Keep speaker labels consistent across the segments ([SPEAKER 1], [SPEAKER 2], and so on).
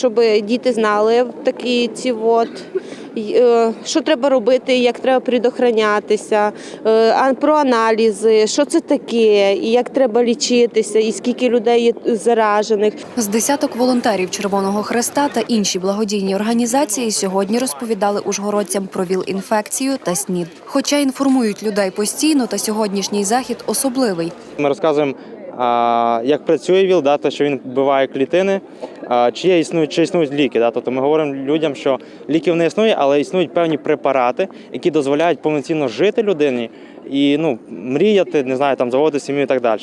[SPEAKER 1] щоб діти знали такі ці от. е, Що треба робити, як треба предохранятися, е, а- про аналізи, що це таке, і як треба лічитися, і скільки людей є заражених.
[SPEAKER 2] З десяток волонтерів Червоного Хреста та інші благодійні організації сьогодні розповідали ужгородцям про ВІЛ-інфекцію та СНІД. Хоча інформують людей постійно, та сьогоднішній захід особливий.
[SPEAKER 3] Ми розказуємо, як працює ВІЛ, да, то, що він вбиває клітини, чи, є, існують, чи існують ліки. Да, тобто ми говоримо людям, що ліків не існує, але існують певні препарати, які дозволяють повноцінно жити людині і ну, мріяти, не знаю, там, заводити сім'ю і так далі.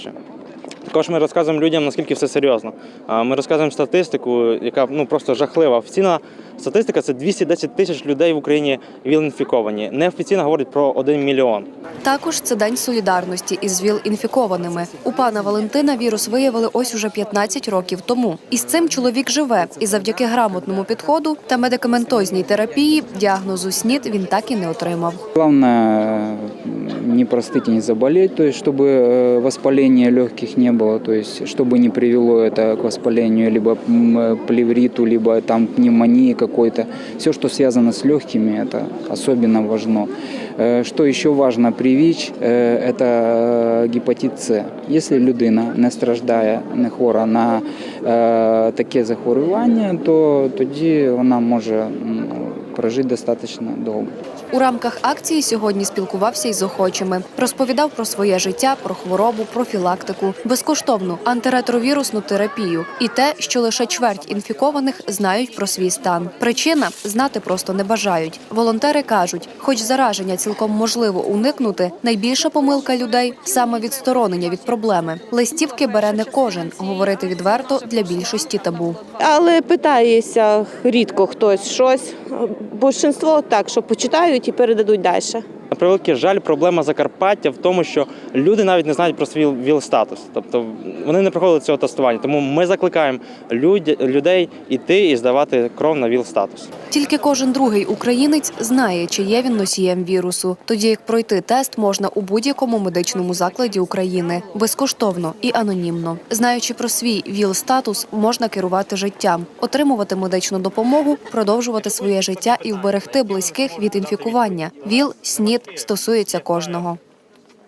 [SPEAKER 3] Також ми розказуємо людям, наскільки все серйозно. А, Ми розказуємо статистику, яка ну просто жахлива. Офіційна статистика це 210 тисяч людей в Україні ВІЛ-інфіковані. Неофіційно говорить про 1 мільйон.
[SPEAKER 2] Також це день солідарності із ВІЛ-інфікованими. У пана Валентина вірус виявили ось уже 15 років тому. І з цим чоловік живе. І завдяки грамотному підходу та медикаментозній терапії діагнозу СНІД він так і не отримав.
[SPEAKER 4] Главное э, не простыть и не заболеть, то есть чтобы э, воспаления легких не было, то есть чтобы не привело это к воспалению либо м, э, плевриту, либо там пневмонии какой-то. Все, что связано с легкими, это особенно важно. Э, Что еще важно привить, э, это э, гепатит С. Если людина не страждає, не хвора на е, таке захворювання, то тоді вона може м, прожити достатньо довго.
[SPEAKER 2] У рамках акції сьогодні спілкувався із охочими. Розповідав про своє життя, про хворобу, профілактику, безкоштовну антиретровірусну терапію і те, що лише чверть інфікованих знають про свій стан. Причина знати просто не бажають. Волонтери кажуть, хоч зараження цілком можливо уникнути, найбільша помилка людей саме відсторонення від проблеми. Листівки бере не кожен. Говорити відверто для більшості табу.
[SPEAKER 1] Але питається рідко хтось щось. Більшинство так, що почитають і передадуть далі.
[SPEAKER 3] Превеликий жаль, проблема Закарпаття в тому, що люди навіть не знають про свій ВІЛ-статус. Тобто вони не проходили цього тестування. Тому ми закликаємо люд- людей іти і здавати кров на ВІЛ-статус.
[SPEAKER 2] Тільки кожен другий українець знає, чи є він носієм вірусу, тоді як пройти тест можна у будь-якому медичному закладі України безкоштовно і анонімно. Знаючи про свій ВІЛ-статус, можна керувати життям, отримувати медичну допомогу, продовжувати своє життя і вберегти близьких від інфікування. ВІЛ, СНІД стосується кожного.